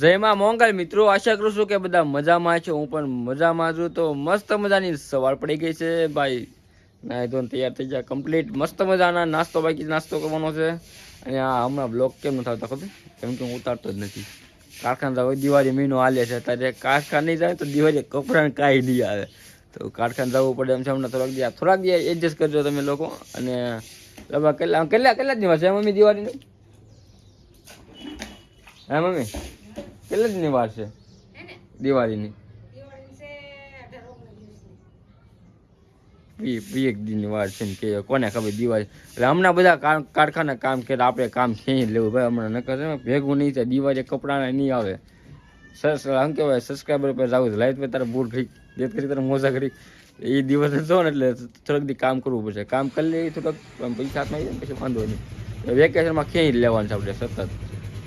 જયમાં મોંગલ. મિત્રો, આશા કરું છું કે બધા મજામાં છે. હું પણ મજામાં છું. તો મસ્ત મજાની સવાર પડી ગઈ છે, ભાઈ. નાઈ ધોન તૈયાર થઈ ગયા કમ્પ્લીટ મસ્ત મજાના નાસ્તો બાકી નાસ્તો કરવાનો છે. અને આ હમણાં બ્લોક કેમ નથી આવતા ખબર? કેમ કે હું ઉતારતો જ નથી. કારખાના હવે દિવાળી મહિનો હાલે છે. ત્યારે કારખાને નહીં જાય તો દિવાળી કપડાને કાંઈ નહીં આવે. તો કારખાને જવું પડે એમ છે. હમણાં થોડાક દિવસ થોડાક દિવસ એડજસ્ટ કરજો તમે લોકો. અને લગભગ કેટલા કેટલા કેટલા દિવસ છે, મમ્મી, દિવાળીને? હા, મમ્મી? કેટલા દિનની વાર છે. દિવાળીની. એક દિનની વાર છે ને કે કોને ખબર દિવાળી. એટલે હમણાં બધા કાર- કારખાના કામ કે આપણે કામ છે લેવું ભાઈ હમણાં નકર છે ભેગું નહીં થાય દિવાળી કપડાને નહીં આવે. સરસ આમ કહેવાય સબસ્ક્રાઈબર પર જાવ લાઈટ પર તારા બૂટ કરી જેત કરી તારે મોજા કરી. એ દિવસ જો ને એટલે થોડોક દી કામ કરવું પડશે. કામ કરી લઈએ થોડોક પૈસા હાથમાં આવી જાય ને પછી વાંધો નહીં. વેકેશનમાં ક્યાંય લેવાનું છે આપણે સતત.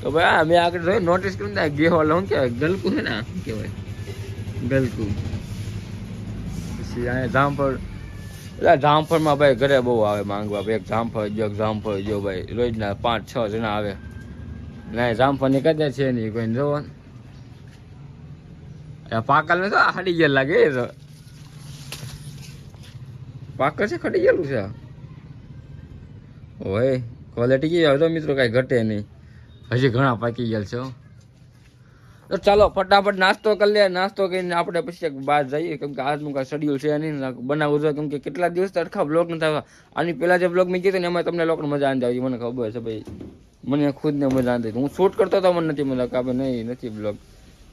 તો ભાઈ અમે આગળ જોયું નોટિસ કર્યું ને ગે હોલ શું કહેવાય, ગલકુ છે ને શું કહેવાય? ગલકું. પછી અહીંયા જામફળ, એટલે જામફળમાં ભાઈ ઘરે બહુ આવે માંગવા. ભાઈ એક જામફળ જો એક જામફળ, જો ભાઈ રોજના પાંચ, છ જણા આવે. ના જામફળની કદાચ છે નહીં કોઈ જોવો. પાકલ ને તો હાડી ગયેલ લાગે, એ તો. પાકલ છે ખડી ગયેલું છે. ઓય ક્વોલિટી કેવી આવે? તો મિત્રો કાંઈ ઘટે નહીં. હજી ઘણા પાકી ગયેલ છે. તો ચાલો, ફટાફટ નાસ્તો કરી લે. નાસ્તો કરીને આપણે પછી બહાર જઈએ. કેમ કે આજનું કાંઈ શેડ્યુલ છે નહીં. ને, બનાવવું જોઈએ. કેમ કે કેટલા દિવસ તડખા બ્લોગ નથી આવ્યા આની પહેલા જે બ્લોગ મેં કીધું ને, એમાં તમને લોકોને મજા આવી આવી મને ખબર છે ભાઈ. મને ખુદને મજા આવી હું શૂટ કરતો તો મને નથી મજા કે આપણે નહીં, નથી બ્લોગ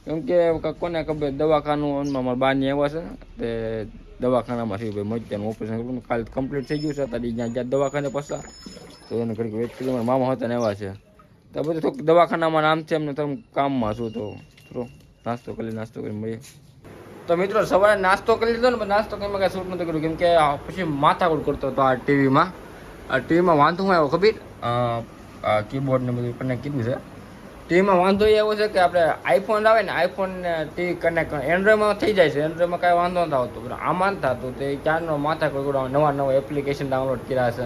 કેમ કે કોને ખબર? દવાખાનું મારા બાની આવ્યા છે તે દવાખાનામાં થયું. ભાઈ, મજ્જાનું ઓપરેશન કર્યું કાલે કમ્પ્લીટ થઈ ગયું છે. તારી જ્યાં જ્યાં દવાખાને પસલા તો એને ઘડીક વેટ કરી મારા મામા હતા ને આવ્યા છે. તો બધું થોડુંક દવાખાનામાં નામ છે એમને તમે કામમાં છું તો. થોડો નાસ્તો કરી નાસ્તો કરી મળીએ. તો મિત્રો, સવારે નાસ્તો કરી લીધો ને નાસ્તો કંઈ કાંઈ શૂટ નથી કર્યું. કેમ કે પછી માથાકૂટ કરતો હતો આ ટીવીમાં. આ ટીવીમાં વાંધો હું આવ્યો ખબર? કીબોર્ડ ને બધું કનેક્ટ કીધું છે. ટીવીમાં વાંધો એવો છે કે આપણે આઈફોન આવે ને આઈફોન ને ટીવી કનેક્ટ એન્ડ્રોઈડમાં થઈ જાય છે એન્ડ્રોઈડમાં કાંઈ વાંધો નથી આવતો. પણ આમાં થતું તે ચારનો માથા કોઈ નવા નવા એપ્લિકેશન ડાઉનલોડ કર્યા છે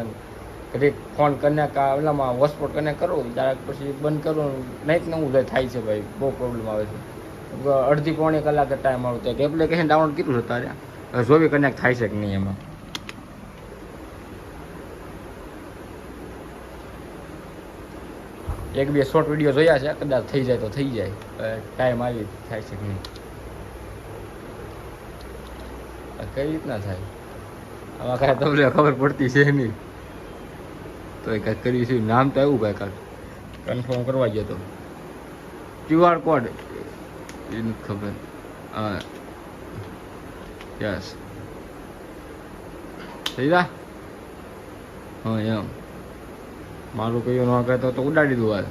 ને ફોન કનેક્ટ ઓલામાં હોટસ્પોટ કનેક્ટ કરો ત્યારે પછી બંધ કરો નહીં નવું જાય થાય છે ભાઈ, બહુ પ્રોબ્લેમ આવે છે. અડધી પોણી કલાક ટાઈમ આવતો એક એપ્લિકેશન ડાઉનલોડ કર્યું છે તારે? જોવી કનેક્ટ થાય છે કે નહીં એમાં? એક બે શોર્ટ વીડિયો જોયા છે, કદાચ થઈ જાય તો થઈ જાય. ટાઈમ આવી થાય છે કે નહીં? કઈ રીતના થાય? આમાં કાંઈ તમને ખબર પડતી છે નહીં. તો એ કાંઈક કર્યું છે નામ તો આવ્યું ભાઈ કાંઈક કન્ફર્મ કરવા ગયો તો. ક્યુઆર કોડ એ નથી ખબર. હા. યસ થઈ જા હા એમ. મારું કયું ન કહેતો તો ઉડાડી દઉં હાલ.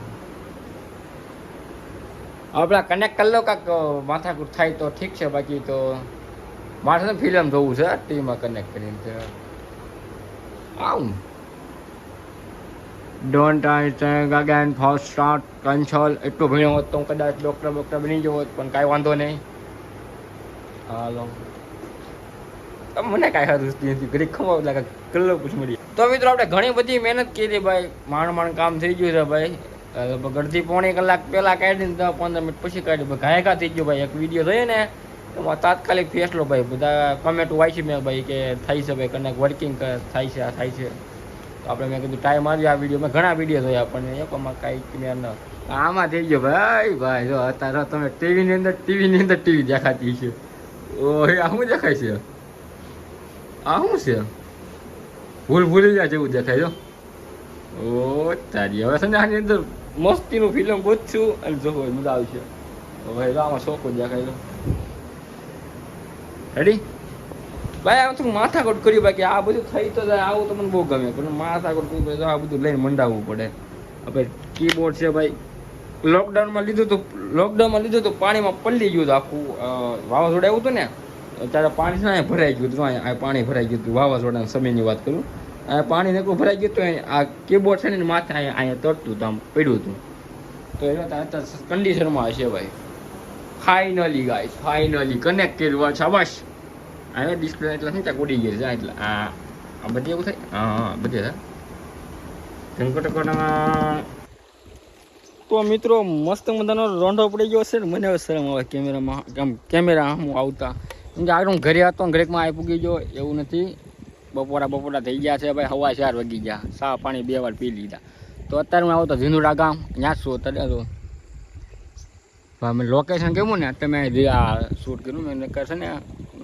આપણે કનેક્ટ કરી લો કાંક માથાકૂટ થાય તો ઠીક છે બાકી તો મારે ફિલ્મ જોવું છે ટીવીમાં કનેક્ટ કરીને. આવું don't again first start console એટલું ભણ્યો હોત તો હું કદાચ ડૉક્ટર બોક્ટર બની ગયો હોત પણ કાંઈ વાંધો નહીં હાલો મને કાંઈ હારું નથી ઘરે ખબર લાગે કલર પૂછ મળી તો મિત્રો આપણે ઘણી બધી મહેનત કરી ભાઈ માણ માંડ કામ થઈ ગયું છે ભાઈ અડધી પોણી કલાક પહેલાં કાઢીને તો પંદર મિનિટ પછી કાઢ્યું ભાઈ ઘાયકા થઈ ગયું ભાઈ એક વીડિયો થયો ને એમાં તાત્કાલિક ફેસલો ભાઈ બધા કમેન્ટ વાંચી મેં ભાઈ કે થાય છે ભાઈ કનેક વર્કિંગ થાય છે આ થાય છે તો આપણે મેં કીધું ટાઈમ આવી આ વિડીયોમાં ઘણા વીડિયો જોયા પણ એકમાં કાંઈક મેં ન આમાં થઈ ગયો, ભાઈ ભાઈ, જો અત્યારે તમે ટીવીની અંદર ટીવીની અંદર ટીવી દેખાતી છે. ઓહે, આ શું દેખાય છે? આ શું છે? ભૂલ, ભૂલી જાય જેવું દેખાય, જો. ઓ તારી, હવે છે અંદર મસ્તીનું ફિલ્મ ગોતશું અને જોવો મજા આવશે. હવે આમાં શોખ દેખાય રેડી ભાઈ, આમ થોડું માથાકોટ કર્યું, બાકી આ બધું થઈ તો જાય, આવું તો મને બહુ ગમે. પણ માથાકોટ કર્યું પછી તો આ બધું લઈને મંડાવવું પડે. હવે કીબોર્ડ છે ભાઈ. લોકડાઉનમાં લીધું તો લોકડાઉનમાં લીધું તો પાણીમાં પલ્લી ગયું હતું આખું વાવાઝોડા વાવાઝોડું આવ્યું હતું ને, ત્યારે પાણી છે ભરાઈ ગયું હતું. આ પાણી ભરાઈ ગયું હતું, વાવાઝોડાના સમયની વાત કરું. અહીંયા પાણી નકરું ભરાઈ ગયું હતું આ કીબોર્ડ છે ને માથે અહીંયા અહીંયા તરતું હતું, આમ પડ્યું હતું. તો એ અત્યારે કન્ડિશનમાં હશે ભાઈ. ફાઇનલી ગાય ફાઇનલી કનેક્ટ કર્યું શાબાશ. અહીંયા ડિસ્પ્લે એટલે શું ત્યાં ઉડી ગઈ છે એટલે આ આ બધી એવું થાય હા હા બધી ઘંકટકટમાં તો મિત્રો મસ્ત મજાનો રોંઢો પડી ગયો છે ને મને હવે શરમ આવે કેમેરામાં આમ કેમેરા હું આવતા કેમ કે આગળ હું ઘરે હતો ઘરેકમાં આવી પૂગી ગયો એવું નથી બપોરા બપોરા થઈ ગયા છે ભાઈ હવા ચાર વાગી ગયા સા પાણી બે વાર પી લીધા તો અત્યારે હું આવો ઝીંદુડા ગામ ત્યાં છું અત્યારે તો ભાઈ લોકેશન કેવું ને તમે આ શૂટ કર્યું મેં કરશે ને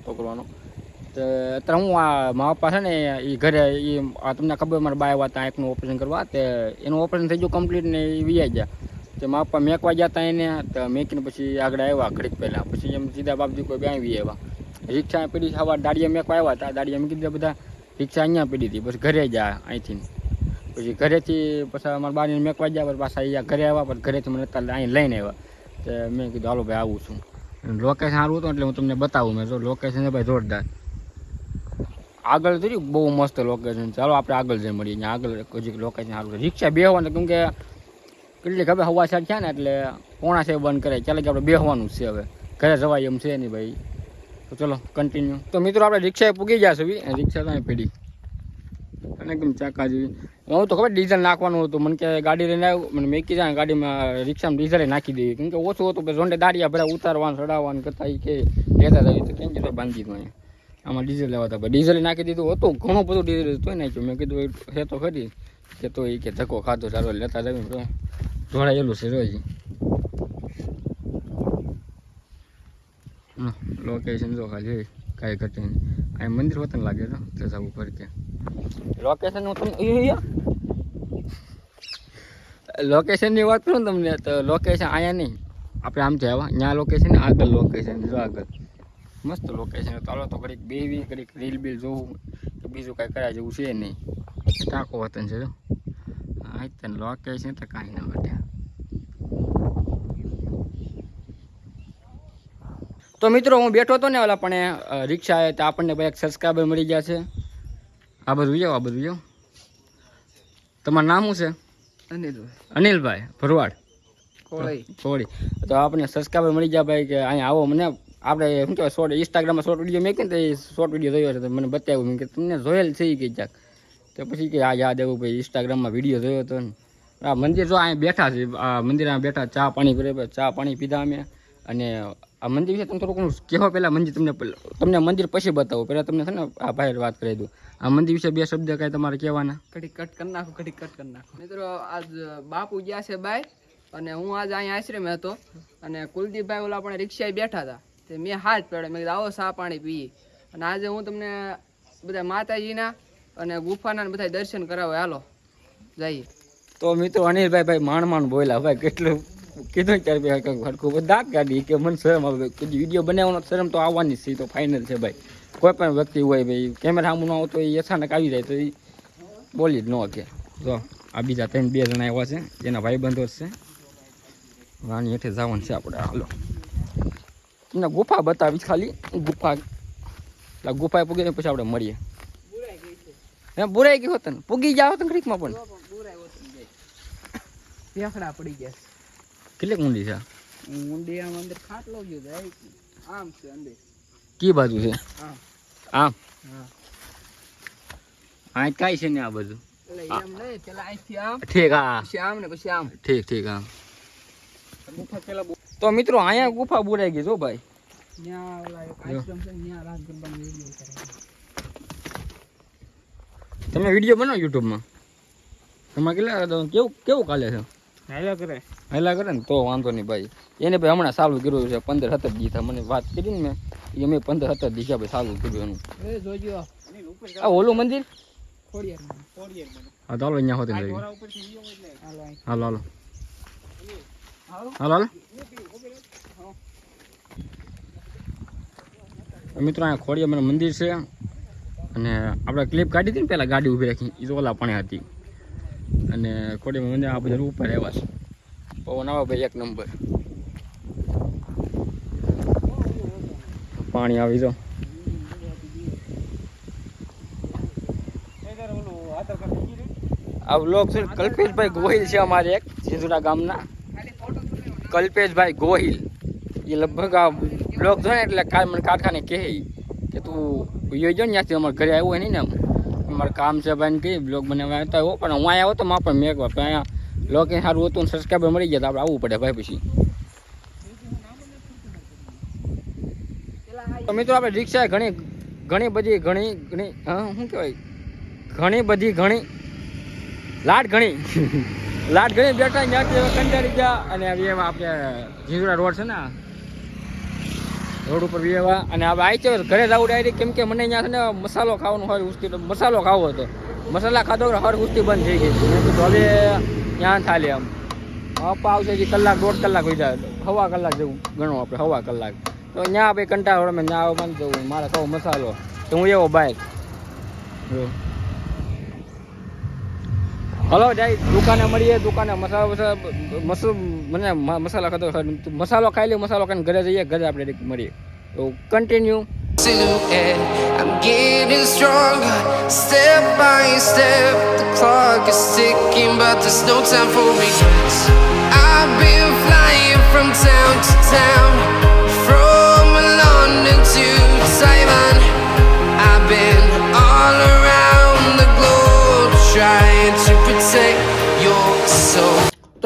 પકડવાનો તો અત્યારે હું આ મારા પપ્પા છે ને એ ઘરે એ તમને ખબર મારા બાય હતા એકનું ઓપરેશન કરવા, તે એનું ઓપરેશન થઈ ગયું કમ્પ્લીટ ને એ વિયા ગયા. તે મારા પપ્પા મેકવા ગયા હતા એને, તો મેકીને પછી આગળ આવ્યા ઘડીક પહેલાં. પછી એમ સીધા બાપજી કોઈ બે આવી આવ્યા. રિક્ષા પીડી સવાર દાડિયા મેકવા આવ્યા હતા. દાડિયા મેકી દીધા બધા. રિક્ષા અહીંયા પડી હતી. પછી ઘરે જાય અહીંથી. પછી ઘરેથી પછી અમારા બારીને મેકવા ગયા, પછી પાછા અહીંયા ઘરે આવ્યા, પછી ઘરેથી મને અત્યારે અહીં લઈને આવ્યા. તો મેં કીધું, હાલો ભાઈ, આવું છું. લોકેશન સારું હતું એટલે હું તમને બતાવું. મેં જો લોકેશન છે ભાઈ જોરદાર. આગળ જોયું બહુ મસ્ત લોકેશન ચાલો આપણે આગળ જઈ મળીએ. આગળ હજી લોકેશન સારું છે. રિક્ષા બેહવાનું કેમ કે કેટલી ખબર હવા સાઈડ છે ને એટલે પોણા છે બંધ કરે ચાલે કે આપણે બેહવાનું છે હવે. ઘરે જવાય એમ છે નહીં ભાઈ. તો ચલો કન્ટિન્યુ તો મિત્રો, આપણે રિક્ષાએ પૂગી છે રિક્ષા તો પડી. અને કેમ ચાકા જેવી. હું તો ખબર ડીઝલ નાખવાનું હતું. મને કે ગાડી લઈને આવ્યું મને મેં કીધા ગાડીમાં રિક્ષામાં ડીઝલ નાખી દઈએ કેમ કે ઓછું હતું પછી રોંડે દાડિયા ભરા ઉતારવાનું, ચડાવવાનું કરતા એ કે. લેતા જવી તો કેમ કીધું બાંધી દીધું અહીંયા. આમાં ડીઝલ લેવા હતા. ડીઝલ નાખી દીધું હતું. ઘણું બધું ડીઝલ તોય નાખ્યું. મેં કીધું હે તો ખરી. કે તો એ કે ધક્કો ખાધો સારો લેતા જવી તો. જોડાયેલું છે રોજ લોકેશન જો ખાલી કાંઈ ઘટે અહીં મંદિર વતન લાગે તો. જવું કે. લોકેશન હું તમને લોકેશનની વાત કરું તમને, તો લોકેશન અહીંયા નહીં. આપણે આમ જવા. ત્યાં લોકેશન આગળ લોકેશન જો આગળ. મસ્ત લોકેશન ચાલો તો ઘડીક બેવી ઘડીક રીલ બીલ જોવું. કે બીજું કાંઈ કરાય જેવું છે નહીં. ટાંકો વતન છે, જો. અહીં તને લોકેશન તો કાંઈ ના માટે તો મિત્રો, હું બેઠો હતો ને ઓલા પણ રિક્ષા રિક્ષાએ, તો આપણને ભાઈ એક સબસ્ક્રાઈબર મળી ગયા છે. આ બધું જાઓ આ બધું જાઓ. તમારું નામ શું છે? અનિલભાઈ. અનિલભાઈ ભરવાડ. કોળી. કોળી. તો આપણને સબસ્ક્રાઈબર મળી જાય ભાઈ કે અહીંયા આવો. મને આપણે શું કહેવાય શોર્ટ ઇન્સ્ટાગ્રામમાં શોર્ટ વીડિયો મેં ને એ શોર્ટ વીડિયો જોયો છે. તો મને બતાવ્યું કે તમને જોયેલ છે કે ક્યાંક તો પછી કે આ યાદ આવ્યું ભાઈ ઇન્સ્ટાગ્રામમાં વીડિયો જોયો હતો ને. આ મંદિર જો અહીંયા બેઠા છે. આ મંદિરમાં બેઠા ચા પાણી કરે ચા પાણી પીધા અમે. અને આ મંદિર વિશે તમે થોડું ઘણું કહેવો પહેલાં મંદિર તમને તમને મંદિર પછી બતાવો. પહેલાં તમને છે ને આ ભાઈ વાત કરી દઉં. આ મંદિર વિશે બે શબ્દ કાંઈ તમારે કહેવાના? કઢી કટ કરી નાખો કઢી કટ કરી નાખો. મિત્રો આજ બાપુ ગયા છે બાય અને હું આજ અહીંયા આશ્રમે હતો. અને કુલદીપભાઈ ઓલા પણ રિક્ષાએ બેઠા હતા. તે મેં હાથ પડ્યો મેં કીધું આવો સા પાણી પીએ. અને આજે હું તમને બધા માતાજીના અને ગુફાના બધા દર્શન કરાવો. હાલો જઈએ. તો મિત્રો અનિલભાઈ ભાઈ માંડ માંડ બોલ્યા. ભાઈ કેટલું કીધું ચાર કંઈક હરખું બધા કાઢી કે મને શરમ આવે. વીડિયો બનાવવાનો શરમ તો આવવાની છે તો ફાઇનલ છે ભાઈ. કોઈ પણ વ્યક્તિ હોય ભાઈ કેમેરા સામું ન આવતો, એ અચાનક આવી જાય તો એ બોલી જ ન કે જો, આ બીજા ત્રણ બે જણા એવા છે, જેના ભાઈબંધો જ છે. રાણી હેઠે જવાનું છે આપણે, હાલો. તમને ગુફા બતાવીશ ખાલી, ગુફા. એટલે ગુફાએ પૂગીને પછી આપણે મળીએ. હે, બુરાઈ ગયો હોત પૂગી જાવ તો ઘડીકમાં પણ. પડી ગયા કેટલીક ઊંડી છે? ઊંડી આમ અંદર ખાટલો ગયો જાય આમ છે અંદર. કી બાજુ છે? આમ? હા. આ કાંઈ છે ને આ બધું એટલે એમ નહીં આમ ઠીક હા. પછી ને પછી આમ. ઠીક ઠીક હા. તો મિત્રો અહીંયા ગુફા બુરાઈ ગઈ જો ભાઈ. છે તમે વીડિયો બનાવો યુટ્યુબમાં? તમારે કેટલા કેવું કેવું કાલે છે? હેલો કરે. હેલા કરે ને તો વાંધો નહીં ભાઈ. એને ભાઈ હમણાં સારું કર્યું છે પંદર સત્તર દીધા મને વાત કરી ને મેં. એ મેં પંદર સત્તર દીધા ભાઈ સારું કર્યું એનું. જોજો. આ ઓલું મંદિર? હા ચાલો અહીંયા હોતી લઈ હાલો હાલો હાલો. હાલો. હાલો. હાલો મિત્રો અહીંયા ખોડિયા મને મંદિર છે. અને આપણે ક્લિપ કાઢી હતી ને પહેલાં ગાડી ઊભી રાખી. એ તો ઓલા પણ હતી. અને ખોડીમાં મંદિર આ બધા ઉપર આવ્યા છે. પવન આવે ભાઈ, એક નંબર. પાણી આવી જાઓ. આ બ્લોગ છે કલ્પેશભાઈ ગોહિલ છે અમારે એક સિંધુના ગામના. કલ્પેશભાઈ ગોહિલ. એ લગભગ આ બ્લોગ જોઈ એટલે કાલ મને કારખાને કહે કે તું યોજો ને ત્યાંથી અમારે ઘરે આવ્યો હોય નહીં ને અમારે કામ છે ભાઈ કઈ બ્લોગ બનાવવા આવતા હો, પણ હું આવ્યો તો માં પણ મેં પણ અહીંયા લોકો સારું હતું સબસ્ક્રાઈબર મળી ગયા તો આપણે આવવું પડે ભાઈ પછી. તો મિત્રો, આપણે રિક્ષા ઘણી ઘણી બધી, ઘણી ઘણી, હા, શું કહેવાય? ઘણી બધી, ઘણી લાટ ઘણી. લાટ ઘણી બેઠા ત્યાંથી કંટાળી ગયા અને એમાં આપણે જીજુરા રોડ છે ને રોડ ઉપર વ્યવહાર અને હવે આવી છે ઘરે જવું ડાયરેક્ટ કેમ કે મને અહીંયા છે ને મસાલો ખાવાનો હોય ઉસ્તી મસાલો ખાવો હતો મસાલા ખાધો હવે હર ઉસ્તી બંધ થઈ ગઈ. મેં કીધું હવે ત્યાં થાલે આમ. પપ્પા આવશે કે કલાક, દોઢ કલાક હોય જાય હવા કલાક જેવું, ગણો આપણે, હવા કલાક. તો ત્યાં ભાઈ કંટાળો મેં ત્યાં બંધ જવું. મારે કહો મસાલો. તો હું એવો બાઈક હલો જાય દુકાને મળીએ દુકાને મસાલો મસલ મને મસાલા ખાતો મસાલો ખાઈ લઈએ મસાલો ખાઈને ઘરે જઈએ ઘરે આપણે મળીએ તો continue. I'm getting stronger, step by step. The clock is ticking, but there's no time for regrets. I've been flying from town to town,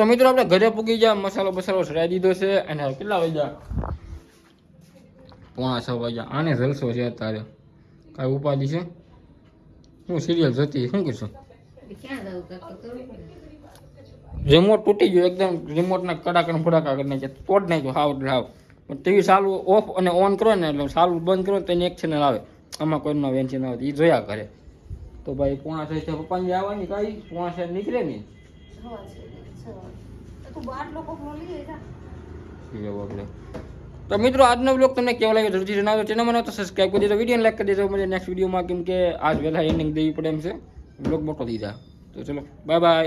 તો મિત્રો આપણે ઘરે પૂગી ગયા, મસાલો બસાલો સડાઈ દીધો છે અને કેટલા વાગ્યા? પોણા છ વાગ્યા. આને જલસો છે અત્યારે. કાંઈ ઉપાધિ છે? હું સિરિયલ જતી, શું કીધું? રિમોટ તૂટી ગયો એકદમ રિમોટના કડાકડ ફડાકા કરી નાખ્યા તોડ નાખ્યો હાવ એટલે હાવ. પણ ટીવી ચાલુ ઓફ અને ઓન કરો ને એટલે ચાલુ બંધ કરો ને તો એક ચેનલ આવે. આમાં કોઈનો વેન્ચી આવે એ જોયા કરે. તો ભાઈ પોણા છ પપ્પાની આવવાની કાંઈ? પોણા છ નીકળે ને આપણે તો મિત્રો, આજનો બ્લોગ તમને કેવો લાગ્યો જરૂરથી જણાવજો. ચેનલ મને તો સબસ્ક્રાઈબ કરી દેજો વીડિયો લાઈક કરી દેજો. મને નેક્સ્ટ વિડીયોમાં કેમ કે આજ વહેલા એન્ડિંગ દેવી પડે એમ છે. બ્લોગ મોટો દીધા તો ચલો બાય બાય